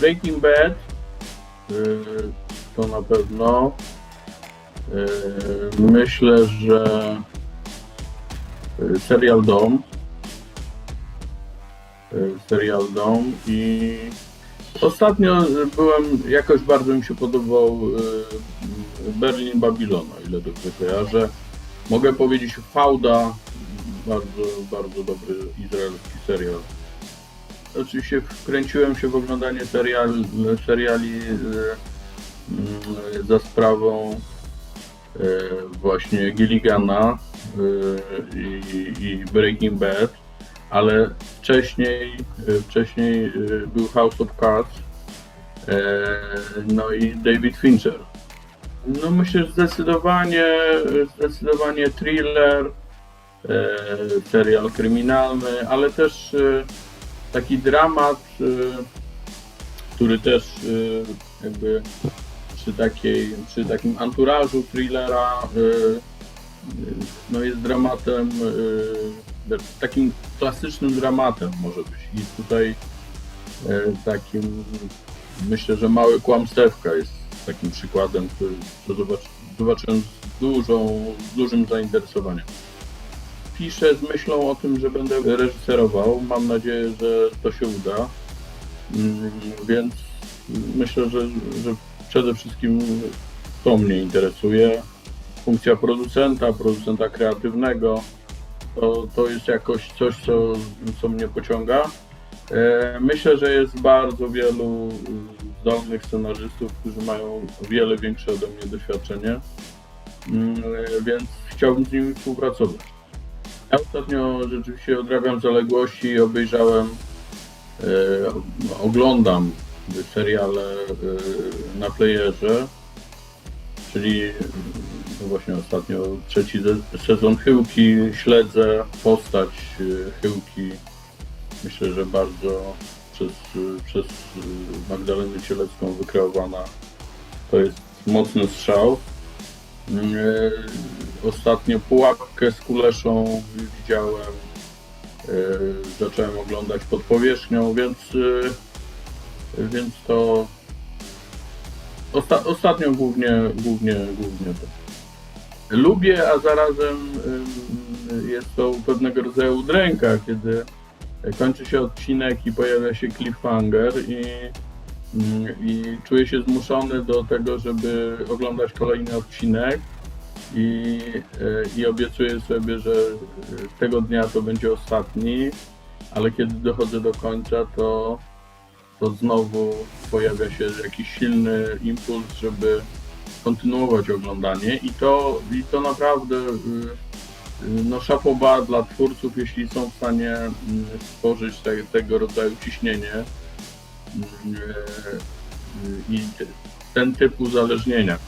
Breaking Bad y, to na pewno. Y, Myślę, że y, serial Dom. Serial Dom i ostatnio byłem, jakoś bardzo mi się podobał Berlin Babylon, o ile dobrze kojarzę. Mogę powiedzieć Fauda, bardzo, bardzo dobry izraelski serial. Oczywiście wkręciłem się w oglądanie serial, seriali e, mm, za sprawą e, właśnie Gilligana e, i, i Breaking Bad, ale wcześniej, wcześniej był House of Cards, no i David Fincher. No myślę, że zdecydowanie, zdecydowanie thriller, serial kryminalny, ale też taki dramat, e, który też e, jakby przy takiej, przy takim anturażu thrillera e, no jest dramatem, takim klasycznym dramatem może być. I tutaj takim myślę, że małe kłamstewka jest takim przykładem, który zobaczyłem z, dużą, z dużym zainteresowaniem. Piszę z myślą o tym, że będę reżyserował. Mam nadzieję, że to się uda. Mm, Więc myślę, że, że przede wszystkim to mnie interesuje. Funkcja producenta, producenta kreatywnego, to, to jest jakoś coś, co, co mnie pociąga. E, Myślę, że jest bardzo wielu zdolnych scenarzystów, którzy mają wiele większe ode mnie doświadczenie, Mm, e, więc chciałbym z nimi współpracować. Ja ostatnio rzeczywiście odrabiam zaległości i obejrzałem, e, oglądam seriale e, na playerze, czyli no właśnie ostatnio trzeci ze- sezon Chyłki, śledzę postać e, Chyłki, myślę, że bardzo przez, przez Magdalenę Cielecką wykreowana. To jest mocny strzał. E, Ostatnio pułapkę z kuleszą widziałem. e, Zacząłem oglądać pod powierzchnią, więc, e, więc to osta, ostatnio głównie, głównie, głównie to. Lubię, a zarazem jest to pewnego rodzaju udręka, kiedy kończy się odcinek i pojawia się cliffhanger i, mm, i czuję się zmuszony do tego, żeby oglądać kolejny odcinek i, e, i obiecuję sobie, że e, tego dnia to będzie ostatni, ale kiedy dochodzę do końca, to, to znowu pojawia się jakiś silny impuls, żeby kontynuować oglądanie i to, i to naprawdę y, no szapoba dla twórców, jeśli są w stanie mm, stworzyć te, tego rodzaju ciśnienie mm, i te- ten typ uzależnienia.